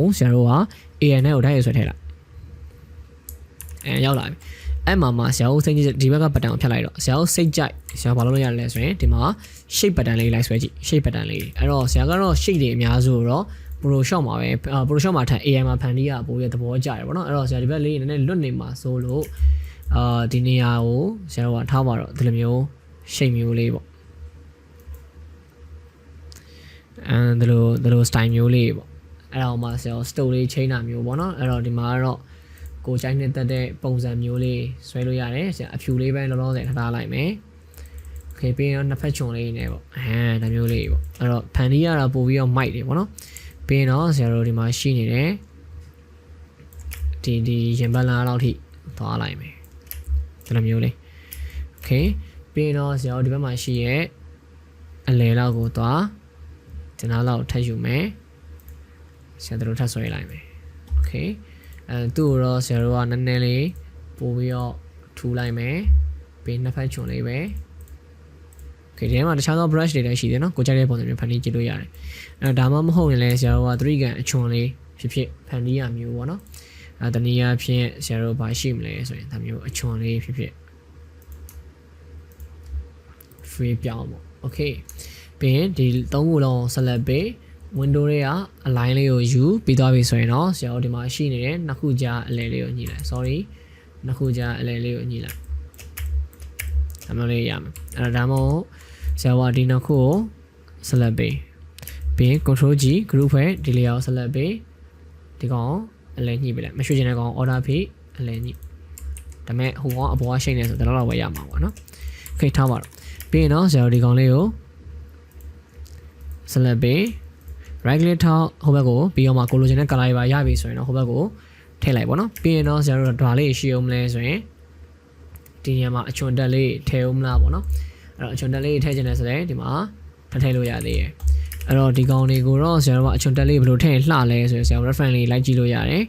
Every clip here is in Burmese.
ဟိုဆရာတို့က AN နဲ့ကိုတိုက်ရိုက်ဆွဲထည့်လိုက်အဲရောက်လာပြီအဲ့မှာမှာဆရာတို့စိတ်ကြိုက်ဒီဘက်ကဘတ်တန်ကိုဖြတ်လိုက်တော့ဆရာတို့စိတ်ကြိုက်ဆရာဘာလုပ်လို့ရလဲဆိုရင်ဒီမှာ shape button လေးလိုက်ဆွဲကြည့် shape button လေးအဲ့တော့ဆရာကတော့ shape တွေအများစုတော့ pro shot မှာပဲအာ pro shot မှာထန် AI မှာဖန်တီးရပိုရဲ့သဘောကျတယ်ဗောနော်အဲ့တော့ဆရာဒီဘက်လေးနည်းနည်းလွတ်နေမှာဆိုလို့အာဒီနေရာကိုဆရာတို့ကထားပါတော့ဒီလိုမျိုး shape မျိုးလေးပေါ့အဲဒီလိုဒီလို style မျိုးလေးပေါ့ အဲ့ဒါမှဆရာ store လေးချိန်တာမျိုးပေါ့နော်အဲ့တော့ဒီမှာကတော့ကိုချိုင်းနဲ့တက်တဲ့ပုံစံမျိုးလေးဆွဲလို့ရတယ်ဆရာအဖြူလေးပဲလောလောဆယ်ထားထားလိုက်မယ်โอเคပြီးရင်တော့နှစ်ဖက်ချွန်လေးနေပေါ့အဲဒါမျိုးလေးပေါ့အဲ့တော့ဖန်တီးရတာပို့ပြီးတော့ mic တွေပေါ့နော်ပြီးရင်တော့ဆရာတို့ဒီမှာရှိနေတယ်ဒီဒီရင်ဘတ်လာလောက်ထိသွားလိုက်မယ်ဒီလိုမျိုးလေးโอเคပြီးရင်တော့ဆရာတို့ဒီဘက်မှာရှိရဲ့အလဲလောက်ကိုသွားဒီနားလောက်ထပ်ယူမယ် ဆရာတို့ထပ်ဆွဲလိုက်မယ်โอเคအဲသူ့ကိုတော့ဆရာတို့ကနည်းနည်းလေးပို့ပြီးတော့ထူလိုက်မယ်ပြီးနှစ်ဖက်ချွန်လေးပဲ โอเคဒီထဲမှာတခြားသော brush တွေလည်းရှိတယ်เนาะကိုကြိုက်တဲ့ပုံစံမျိုးဖန်တီးကြည့်လို့ရတယ်အဲဒါမှမဟုတ်ရင်လည်းဆရာတို့က3ကန်အချွန်လေးဖြစ်ဖြစ်ဖန်တီးရမျိုးပေါ့เนาะအဲတနည်းအားဖြင့်ဆရာတို့ဘာရှိမလဲဆိုရင်ဒါမျိုးအချွန်လေးဖြစ်ဖြစ် free ပြောင်းပေါ့โอเคပြီးရင်ဒီသုံးခုလုံးဆက်လက်ပေး window တွေကအ line လေးကိုယူပြီးသွားပြီဆိုရင်တော့ဆရာတို့ဒီမှာရှိနေတဲ့နှစ်ခုကြားအလဲလေးကိုညှိလိုက် sorry နှစ်ခုကြားအလဲလေးကိုညှိလိုက်အမလေးရမယ်အဲ့ဒါဒါမှမဟုတ်ဆရာကဒီနှစ်ခုကိုဆက်လက်ပေးပြီးရင် control G group ဖွဲ့ဒီ layer ကိုဆက်လက်ပေးဒီကောင်အလဲညှိပေးလိုက်မရွှေ့ချင်တဲ့ကောင် order ဖိအလဲညှိဒါပေမဲ့ဟိုကောင်အပေါ်ကရှိနေဆိုတော့တော့ပဲရမှာပေါ့နော်โอเคထားပါတော့ပြီးရင်တော့ဆရာတို့ဒီကောင်လေးကိုဆက်လက်ပေး right click ထောက်ဟိုဘက်ကိုပြီးတော့မှကိုလိုချင်တဲ့ color တွေပါရပြီဆိုရင်တော့ဟိုဘက်ကိုထည့်လိုက်ပေါ့နော်ပြီးရင်တော့ဆရာတို့ဓာလေးရှိအောင်မလဲဆိုရင်ဒီနေရာမှာအချွန်တက်လေးထည့်အောင်မလားပေါ့နော်အဲ့တော့အချွန်တက်လေးထည့်ချင်တယ်ဆိုရင်ဒီမှာထည့်ထည့်လို့ရသေးတယ်အဲ့တော့ဒီကောင်တွေကိုတော့ဆရာတို့ကအချွန်တက်လေးဘယ်လိုထည့်ရင်လှလဲဆိုရင်ဆရာတို့ reference လေးလိုက်ကြည့်လို့ရတယ်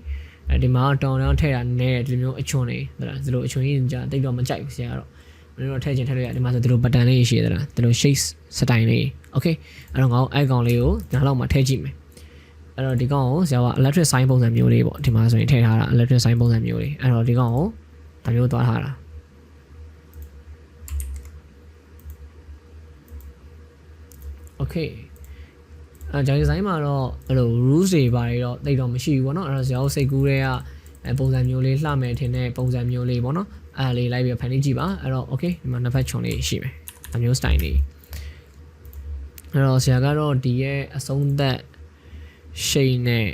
အဲဒီမှာတောင်းတောင်းထည့်တာနည်းတယ်ဒီလိုမျိုးအချွန်လေးဟုတ်လားဒီလိုအချွန်ကြီးကြာတိတ်တော့မကြိုက်ဘူးဆရာကတော့မင်းတို့ထည့်ချင်ထည့်လို့ရတယ်ဒီမှာဆိုဒီလို button လေးရှိရတယ်လားဒီလို shape style လေး okay အဲ့တော့ငါတို့အဲ့ကောင်လေးကိုနားလောက်မှာထည့်ကြည့်မယ်အဲ့တော့ဒီကောင်ကိုဆရာက electric sign ပုံစံမျိုးလေးပေါ့ဒီမှာဆိုရင်ထည့်ထားတာ electric sign ပုံစံမျိုးလေးအဲ့တော့ဒီကောင်ကိုဒါမျိုးသွားထားတာ okay အဲဂျာဒီဇိုင်းမှာတော့အဲ့လို rules တွေပါတွေတော့တိတ်တော့မရှိဘူးပေါ့နော်အဲ့တော့ဆရာတို့စိတ်ကူးတွေကအဲပုံစံမျိုးလေးလှမယ်ထင်တဲ့ပုံစံမျိုးလေးပေါ့နော်အဲ့ဒါလေးလိုက်ပြီးဖန်တီးကြည့်ပါအဲ့တော့ okay ဒီမှာနှစ်ဖက်ချွန်လေးရှိမယ်ဒါမျိုး style လေး အဲ့တော့ဆရာကတော့ဒီရဲ့အဆုံးသက်ရှိန်နဲ့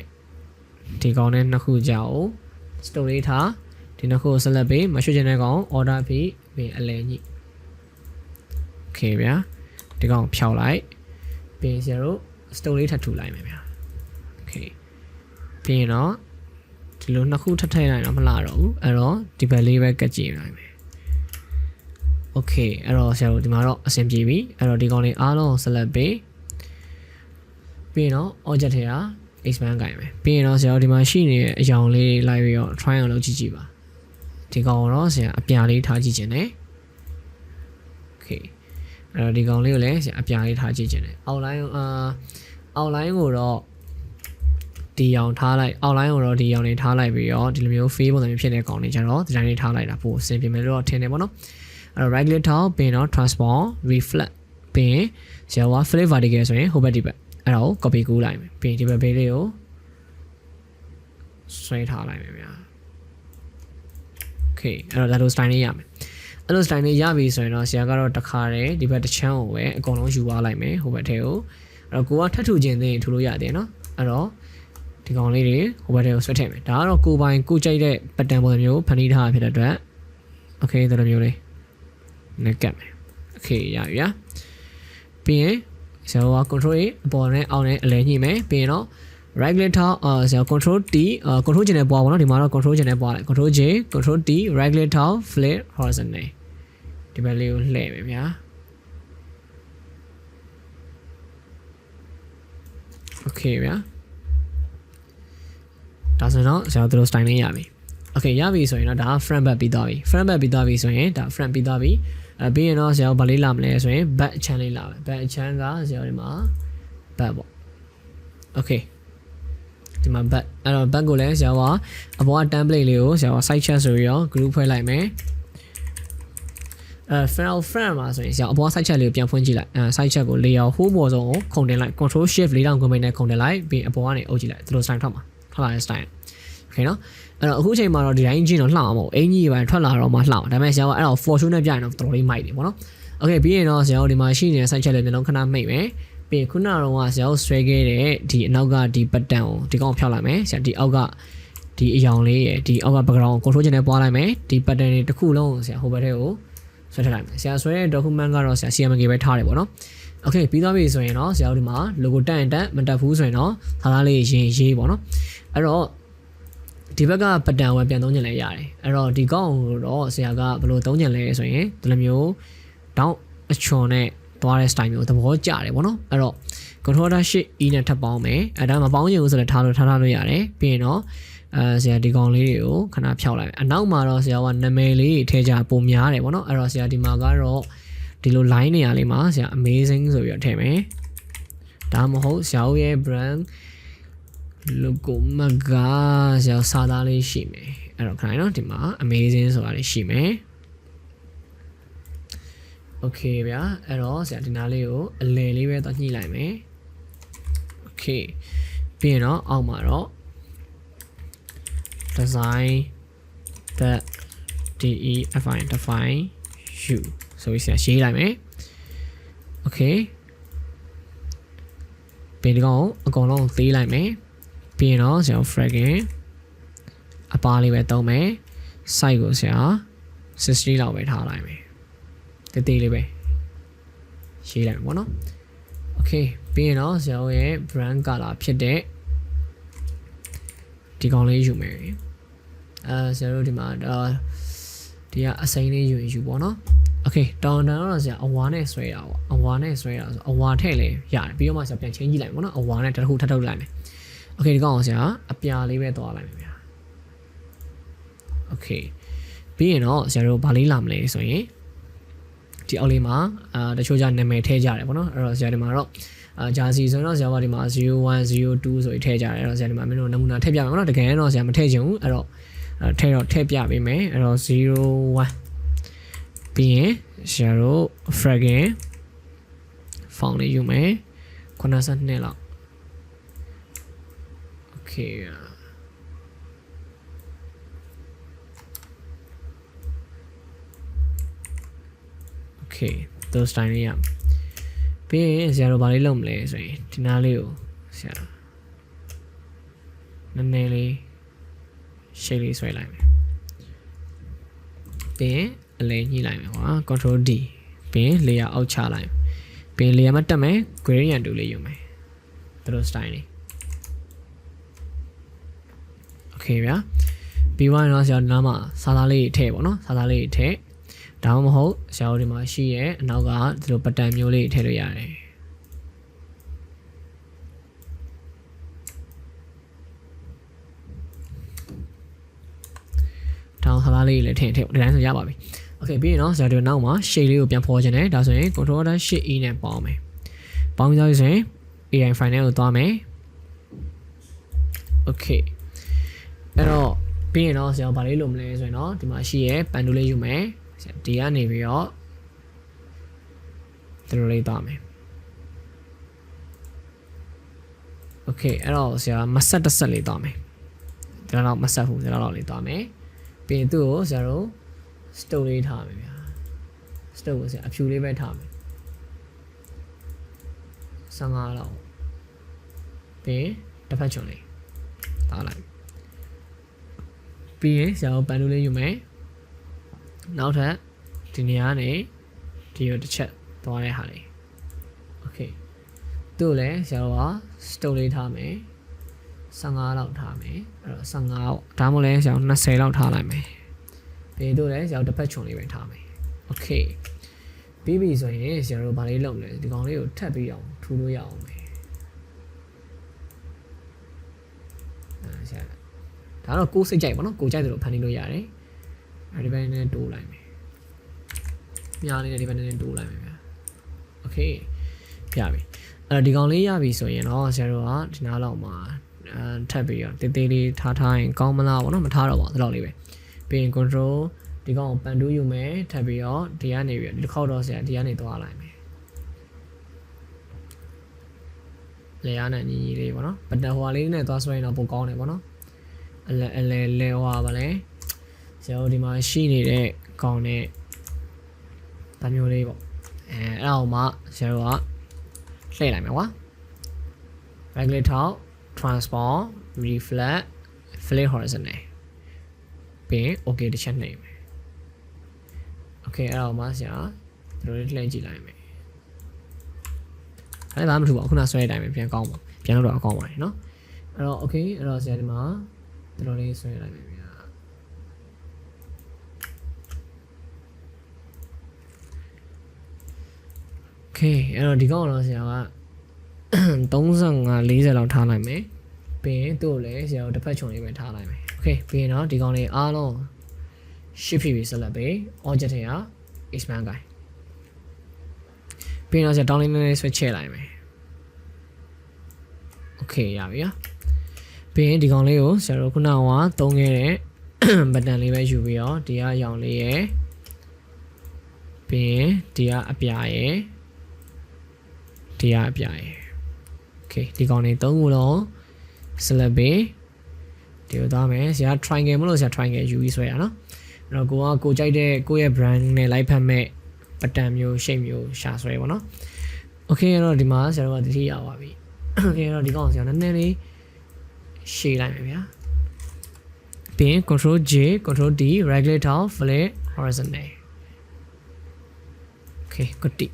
ဒီကောင်နဲ့နှစ်ခုကြောက် story ထားဒီနှစ်ခုကိုဆက်လက်ပြီးမရွှေ့ချင်တဲ့ကောင် order ပြီးပြီးအလဲညိ okay ဗျာဒီကောင်ဖြောက်လိုက်ပြီးရင်ဆရာတို့ story လေးထပ်ထူလိုက်မယ်ဗျာ okay ပြီးရင်တော့ဒီလိုနှစ်ခုထပ်ထည့်လိုက်တော့မလာတော့ဘူးအဲ့တော့ဒီဘက်လေးပဲကတ်ကြည့်လိုက်မယ် okay အဲ့တော့ဆရာတို့ဒီမှာတော့အဆင်ပြေပြီအဲ့တော့ဒီကောင်လေးအားလုံးဆက်လက်ပေးပြီးရင်တော့ object ထဲက expand ကြိုင်မယ်ပြီးရင်တော့ဆရာတို့ဒီမှာရှိနေတဲ့အယောင်လေးလိုက်ပြီးတော့ try အောင်လုပ်ကြည့်ကြည့်ပါဒီကောင်တော့ဆရာအပြာလေးထားကြည့်ခြင်းနဲ့ okay အဲ့တော့ဒီကောင်လေးကိုလည်းဆရာအပြာလေးထားကြည့်ခြင်းနဲ့ outline အာ outline ကိုတော့ဒီအောင်ထားလိုက် outline ကိုတော့ဒီအောင်လေးထားလိုက်ပြီးတော့ဒီလိုမျိုး fade ပုံစံမျိုးဖြစ်တဲ့ကောင်လေးကျတော့ဒီတိုင်းလေးထားလိုက်တာပို့အဆင်ပြေမယ်လို့တော့ထင်တယ်ပေါ့နော် အဲ့တော့ right click ထောက်ပြီးရင်တော့ transform reflect ပြီးရင်ဆရာက flip vertical ဆိုရင်ဟိုဘက်ဒီဘက်အဲ့ဒါကို copy ကူးလိုက်မယ်ပြီးရင်ဒီဘက်ဘေးလေးကိုဆွဲထားလိုက်မယ်ဗျာ okay အဲ့တော့ဒါလို style လေးရမယ်အဲ့လို style လေးရပြီဆိုရင်တော့ဆရာကတော့တစ်ခါတည်းဒီဘက်တစ်ချမ်းကိုပဲအကုန်လုံးယူသွားလိုက်မယ်ဟိုဘက်ထဲကိုအဲ့တော့ကိုကထပ်ထူခြင်းသိရင်ထူလို့ရတယ်နော်အဲ့တော့ဒီကောင်လေးတွေဟိုဘက်ထဲကိုဆွဲထည့်မယ်ဒါကတော့ကိုပိုင်ကိုကြိုက်တဲ့ pattern ပုံစံမျိုးဖန်တီးထားတာဖြစ်တဲ့အတွက် okay ဒီလိုမျိုးလေး နဲ့ကတ်မယ် okay ရပြီဗျာပြီးရင်ဆရာက control A အပေါ်နဲ့အောက်နဲ့အလဲညှိမယ်ပြီးရင်တော့ right click ထောက်အာဆရာ control T အာ control ကျင်တဲ့ပွားပေါ့နော်ဒီမှာတော့ control ကျင်တဲ့ပွားလိုက် control J control T right click ထောက် flip horizontal ဒီဘက်လေးကိုလှည့်မယ်ဗျာ okay ဗျာဒါဆိုတော့ဆရာတို့ style လေးရပြီ okay ရပြီဆိုရင်တော့ဒါ front back ပြီးသွားပြီ front back ပြီးသွားပြီဆိုရင်ဒါ front ပြီးသွားပြီ အဲပြီးရင်တော့ဆရာတို့ဗာလေးလာမလဲဆိုရင် back အချမ်းလေးလာမယ် back အချမ်းကဆရာတို့ဒီမှာ back ပေါ့ okay ဒီမှာ back အဲ့တော့ back ကိုလည်းဆရာကအပေါ်က template လေးကိုဆရာက site chat ဆိုပြီးတော့ group ဖွဲ့လိုက်မယ်အဲ file friend မှာဆိုရင်ဆရာအပေါ် site chat လေးကိုပြန်ဖွင့်ကြည့်လိုက်အဲ site chat ကို layer ဟိုးပေါ်ဆုံးကိုခုန်တင်လိုက် control shift လေးတောင်ကွန်ပင်းနဲ့ခုန်တင်လိုက်ပြီးအပေါ်ကနေအုပ်ကြည့်လိုက်ဒီလို style ထွက်မှာထွက်လာတဲ့ style โอเคနော်အဲ့တော့အခုအချိန်မှာတော့ဒီတိုင်းချင်းတော့လှအောင်မဟုတ်အင်ကြီးပဲထွက်လာတော့မှလှအောင်ဒါပေမဲ့ဆရာကအဲ့တော့ fortune နဲ့ပြရင်တော့တော်တော်လေးမိုက်တယ်ပေါ့နော်โอเคပြီးရင်တော့ဆရာတို့ဒီမှာရှိနေတဲ့ site chat လေးမျိုးလုံးခဏမိတ်မယ်ပြီးရင်ခုနကတော့ဆရာတို့ဆွဲခဲ့တဲ့ဒီအနောက်ကဒီ button ကိုဒီကောင်ဖျောက်လိုက်မယ်ဆရာဒီအောက်ကဒီအယောင်လေးရယ်ဒီအောက်က background ကို control ချင်နဲ့ပွားလိုက်မယ်ဒီ button တွေတစ်ခုလုံးကိုဆရာဟိုဘက်ထဲကိုဆွဲထည့်လိုက်မယ်ဆရာဆွဲတဲ့ document ကတော့ဆရာ CMK ပဲထားတယ်ပေါ့နော်โอเคပြီးသွားပြီဆိုရင်တော့ဆရာတို့ဒီမှာ logo တက်ရင်တက်မတက်ဘူးဆိုရင်တော့ထားသားလေးရေးရေးပေါ့နော်အဲ့တော့ ဒီဘက်ကပတန်ဝယ်ပြန်သုံးချင်လဲရတယ်အဲ့တော့ဒီကောင်းကိုတော့ဆရာကဘယ်လိုသုံးချင်လဲဆိုရင်ဒီလိုမျိုးတောင်းအချွန်နဲ့သွားတဲ့ style မျိုးသဘောကျတယ်ပေါ့နော်အဲ့တော့ controller shift e နဲ့ထပ်ပေါင်းမယ်အဲ့ဒါမပေါင်းချင်ဘူးဆိုတော့ထားလို့ထားထားလို့ရတယ်ပြီးရင်တော့အဲဆရာဒီကောင်လေးတွေကိုခဏဖျောက်လိုက်မယ်အနောက်မှာတော့ဆရာကနာမည်လေးထည့်ကြပုံများတယ်ပေါ့နော်အဲ့တော့ဆရာဒီမှာကတော့ဒီလို line နေရာလေးမှာဆရာ amazing ဆိုပြီးတော့ထည့်မယ်ဒါမဟုတ်ဆရာရဲ့ brand logo မှာကဆရာစာသားလေးရှိမယ်အဲ့တော့ခဏနော်ဒီမှာ amazing ဆိုတာလေးရှိမယ် okay ဗျာအဲ့တော့ဆရာဒီနားလေးကိုအလယ်လေးပဲတော့ညှိလိုက်မယ် okay ပြီးရင်တော့အောက်မှာတော့ design that define define you ဆိုပြီးဆရာရေးလိုက်မယ် okay ပြီးဒီကောင်အကုန်လုံးသေးလိုက်မယ် ပြီးရင်တော့ဆရာ fragging အပါလေးပဲသုံးမယ် site ကိုဆရာ60လောက်ပဲထားလိုက်မယ်တေးသေးလေးပဲရေးလိုက်မယ်ပေါ့နော် okay ပြီးရင်တော့ဆရာရဲ့ brand color ဖြစ်တဲ့ဒီကောင်လေးယူမယ်အဲဆရာတို့ဒီမှာဒါဒီကအစိမ်းလေးယူရင်ယူပေါ့နော် okay တောင်းတန်တော့ဆရာအဝါနဲ့ဆွဲတာပေါ့အဝါနဲ့ဆွဲတာဆိုအဝါထည့်လေရတယ်ပြီးတော့မှဆရာပြန်ချင်းကြည့်လိုက်ပေါ့နော်အဝါနဲ့တစ်ခုထပ်ထုတ်လိုက်မယ် okay ဒီကောင်အောင်ဆရာအပြာလေးပဲသွားလိုက်မယ်ဗျာ okay ပြီးရင်တော့ဆရာတို့ဗာလေးလာမလဲဆိုရင်ဒီအောက်လေးမှာအာတချို့ကြနာမည်ထည့်ကြတယ်ပေါ့နော်အဲ့တော့ဆရာဒီမှာတော့အာဂျာစီဆိုရင်တော့ဆရာကဒီမှာ01 02ဆိုပြီးထည့်ကြတယ်အဲ့တော့ဆရာဒီမှာမင်းတို့နမူနာထည့်ပြမယ်ပေါ့နော်တကယ်တော့ဆရာမထည့်ချင်ဘူးအဲ့တော့အဲ့ထည့်တော့ထည့်ပြပေးမယ်အဲ့တော့01ပြီးရင်ဆရာတို့ fragrance font လေးယူမယ်82လောက် Okay. Okay, those time လေးอ่ะပြီးရင်ဆရာတို့ဘာလေးလုပ်မလဲဆိုရင်ဒီနားလေးကိုဆရာတို့နည်းနည်းလေးရှိလေးဆွဲလိုက်မယ်ပြီးရင်အလဲညှိလိုက်မယ်ကွာ control D ပြီးရင် layer အောက်ချလိုက်ပြီးရင် layer မှာတက်မယ် gradient တူလေးယူမယ်သူတို့ style လေး okay ဗျာပြီးသွားရင်တော့ဆရာနားမှာစာသားလေးထည့်ပေါ့နော်စာသားလေးထည့်ဒါမှမဟုတ်ဆရာတို့ဒီမှာရှိရဲ့အနောက်ကဒီလိုပတ်တန်မျိုးလေးထည့်လို့ရတယ်တောင်းစာသားလေးလည်းထည့်ထည့်ဒီတိုင်းဆိုရပါပြီ okay ပြီးရင်တော့ဆရာတို့နောက်မှာ shade လေးကိုပြန်ဖော်ခြင်းတယ်ဒါဆိုရင် control alt shift e နဲ့ပေါင်းမယ်ပေါင်းပြီးတော့ဆိုရင် AI file ကိုသွားမယ် okay အဲ့တော့ပြီးရင်တော့ဆရာဘာလေးလုပ်မလဲဆိုရင်တော့ဒီမှာရှိရဲပန်တိုလေးယူမယ်ဆရာဒီကနေပြီးတော့ဒီလိုလေးသွားမယ်โอเคအဲ့တော့ဆရာမဆက်တစ်ဆက်လေးသွားမယ်ဒီလောက်မဆက်ဘူးဒီလောက်လေးသွားမယ်ပြီးရင်သူ့ကိုဆရာတို့ store လေးထားမယ်ဗျာ store ကိုဆရာအဖြူလေးပဲထားမယ်15လောက်ပြီးရင်တစ်ဖက်ချွန်လေးထားလိုက် ပြီးရင်ဆရာတို့ပန်လို့လေးယူမယ်နောက်ထပ်ဒီနေရာကနေဒီကိုတစ်ချက်သွားတဲ့ဟာလေးโอเคသူ့လည်းဆရာတို့က store လေးထားမယ်15လောက်ထားမယ်အဲ့တော့15ဒါမှမဟုတ်လဲဆရာတို့20လောက်ထားလိုက်မယ်ပြီးတို့လည်းဆရာတို့တစ်ဖက်ချွန်လေးပဲထားမယ်โอเคပြီးပြီဆိုရင်ဆရာတို့ဗာလေးလုပ်လဲဒီကောင်လေးကိုထပ်ပြီးအောင်ထူလို့ရအောင်မယ်အဲဆရာ ဒါတော့ကိုယ်စိတ်ကြိုက်ပါနော်ကိုယ်ကြိုက်တယ်လို့ဖန်တီးလို့ရတယ်အဲဒီဘက်နဲ့တိုးလိုက်မယ်မြားလေးနဲ့ဒီဘက်နဲ့တိုးလိုက်မယ်ဗျာโอเคပြပြီအဲ့တော့ဒီကောင်လေးရပြီဆိုရင်တော့ဆရာတို့ကဒီနားလောက်မှာအဲ အဲထပ်ပြီးတော့တေးသေးလေးထားထားရင်ကောင်းမလားပေါ့နော်မထားတော့ပါဘူးဒီလောက်လေးပဲပြီးရင် control ဒီကောင်ကိုပန်တူးယူမယ်ထပ်ပြီးတော့ဒီကနေပြီးတော့ဒီတစ်ခေါက်တော့ဆရာဒီကနေသွားလိုက်မယ်လေရနဲ့ညီညီလေးပေါ့နော်ဘတ်တန်ဟိုဟာလေးနဲ့သွားဆွဲရင်တော့ပိုကောင်းတယ်ပေါ့နော် အလဲအလဲလဲဟွာပါလဲကျွန်တော်ဒီမှာရှိနေတဲ့ကောင်နဲ့ဒါမျိုးလေးပေါ့အဲအဲ့အောင်မှကျွန်တော်ကလှည့်လိုက်မယ်ကွာ regulator transform reflect flip horizontal ပြီး okay တစ်ချက်နှိပ်မယ် okay အဲ့အောင်မှဆရာတို့လှည့်ကြည့်လိုက်မယ်အဲ့ဒါမှမထူပါဘူးခုနဆွဲတိုင်းပဲပြန်ကောင်းပါပြန်လို့တော့အကောင်းပါတယ်နော်အဲ့တော့ okay အဲ့တော့ဆရာဒီမှာ တို့လေးဆွဲလိုက်မယ်ဗျာ okay အဲ့တော့ဒီကောင်တော့ဆရာက35 40လောက်ထားလိုက်မယ်ပြီးရင်သူ့ကိုလည်းဆရာတို့တစ်ဖက်ချုံလေးပဲထားလိုက်မယ် okay ပြီးရင်တော့ဒီကောင်လေးအားလုံး shift ဖြစ်ပြီးဆက်လက်ပေး object တွေက expand ကိုင်ပြီးရင်တော့ဆရာ down လေးနည်းနည်းဆွဲချဲ့လိုက်မယ် okay ရပြီဟာ ပြီးရင်ဒီကောင်လေးကိုဆရာတို့ခုနကသုံးခဲ့တဲ့ဘတ်တန်လေးပဲယူပြီးတော့ဒီကရောင်လေးရယ်ပြီးရင်ဒီကအပြာရယ်ဒီကအပြာရယ် okay ဒီကောင်လေးသုံးခုလုံး select ပေးဒီလိုသွားမယ်ဆရာ triangle မလို့ဆရာ triangle ယူပြီးဆွဲရနော်အဲ့တော့ကိုကကိုကြိုက်တဲ့ကိုယ့်ရဲ့ brand နဲ့လိုက်ဖက်မဲ့ပတန်မျိုး shape မျိုးရှာဆွဲပါနော် okay အဲ့တော့ဒီမှာဆရာတို့ကတတိရပါပြီ okay အဲ့တော့ဒီကောင်ဆရာနည်းနည်းလေး ရှေ့လိုက်မယ်ဗျာပြီးရင် control J control D regulate down flip horizontal okay good tip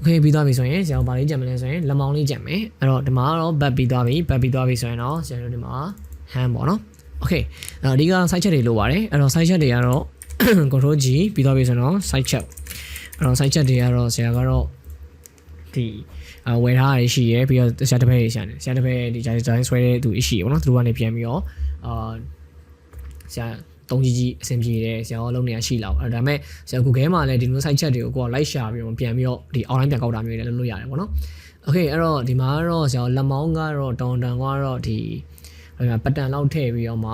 okay ပြီးသွားပြီဆိုရင်ဆရာတို့ဗာလေးကြံမလဲဆိုရင်လက်မောင်းလေးကြံမယ်အဲ့တော့ဒီမှာတော့ back ပြီးသွားပြီ back ပြီးသွားပြီဆိုရင်တော့ဆရာတို့ဒီမှာ hand ပေါ့နော် okay အဲ့တော့အဓိက side check တွေလိုပါတယ်အဲ့တော့ side check တွေကတော့ control G ပြီးသွားပြီဆိုရင်တော့ side check အဲ့တော့ side check တွေကတော့ဆရာကတော့ဒီအ ဝယ်ထားရရှိရယ်ပြီးတော့ဆရာတစ်ဖက်ရှာနေဆရာတစ်ဖက်ဒီဂျိုင်းဂျိုင်းဆွဲတဲ့သူရှိရပေါ့နော်သူတို့ကနေပြန်ပြီးတော့အာဆရာတုံးကြီးကြီးအဆင်ပြေတယ်ဆရာရောလုံးနေရရှိလောက်အဲ့ဒါပေမဲ့ဆရာ Google မှာလည်းဒီလို site check တွေကိုကိုက like ရှာပြီးတော့ပြန်ပြီးတော့ဒီ online ပြန်ကောက်တာမျိုးတွေလည်းလုပ်လို့ရတယ်ပေါ့နော် okay အဲ့တော့ဒီမှာကတော့ဆရာလက်မောင်းကတော့တောင်တန်ကတော့ဒီဟိုမှာပတ်တန်လောက်ထည့်ပြီးတော့မှ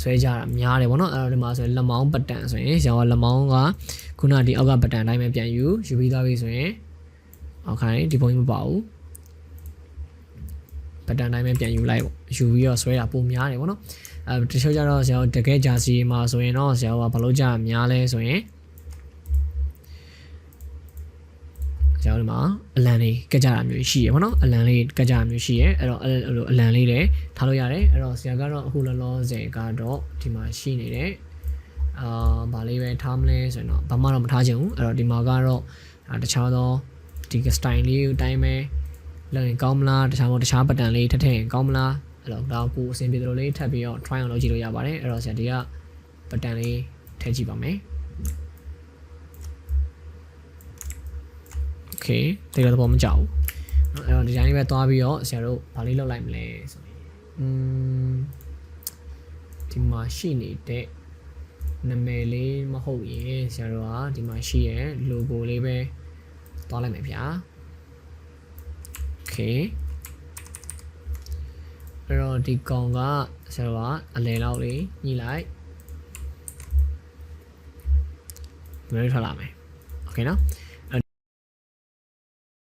ဆွဲကြတာများတယ်ပေါ့နော်အဲ့တော့ဒီမှာဆိုရင်လက်မောင်းပတ်တန်ဆိုရင်ဆရာကလက်မောင်းကခုနဒီအောက်ကပတ်တန်အတိုင်းပဲပြန်ယူယူပြီးသားပြီဆိုရင် အောက်ခိုင်းဒီပုံကြီးမပါဘူးပတန်တိုင်းပဲပြန်ယူလိုက်ပေါ့ယူပြီးတော့ဆွဲတာပုံများတယ်ပေါ့နော်အဲတချို့ကြတော့ဆရာတကယ်ဂျာစီမှာဆိုရင်တော့ဆရာကဘလို့ကြများလဲဆိုရင်ဆရာတို့မှာအလံလေးကကြတာမျိုးရှိရပေါ့နော်အလံလေးကကြတာမျိုးရှိရအဲ့တော့အဲ့လိုအလံလေးလည်းထားလို့ရတယ်အဲ့တော့ဆရာကတော့အခုလောလောဆယ်ကတော့ဒီမှာရှိနေတယ်အာဗာလေးပဲထားမလဲဆိုရင်တော့ဘာမှတော့မထားချင်ဘူးအဲ့တော့ဒီမှာကတော့တခြားသော ဒီ style လေးကိုအတိုင်းပဲလုပ်ရင်ကောင်းမလားတခြားမို့တခြားပတ်တန်လေးထပ်ထည့်ရင်ကောင်းမလားအဲ့တော့ဒါကိုအဆင်ပြေသလိုလေးထပ်ပြီးတော့ try အောင်လုပ်ကြည့်လို့ရပါတယ်အဲ့တော့ဆရာဒီကပတ်တန်လေးထည့်ကြည့်ပါမယ် okay တေကတော့ဘောမကြောက်ဘူးအဲ့တော့ဒီဇိုင်းလေးပဲသွားပြီးတော့ဆရာတို့ဘာလေးလုပ်လိုက်မလဲဆိုရင်อืมဒီမှာရှိနေတဲ့နာမည်လေးမဟုတ်ရင်ဆရာတို့ကဒီမှာရှိရဲ့ logo လေးပဲ သွားလိုက်မယ်ဗျာ okay အဲ့တော့ဒီကောင်ကဆရာကအလဲလောက်လေးညှိလိုက်ဒီလိုထွက်လာမယ် okay နော်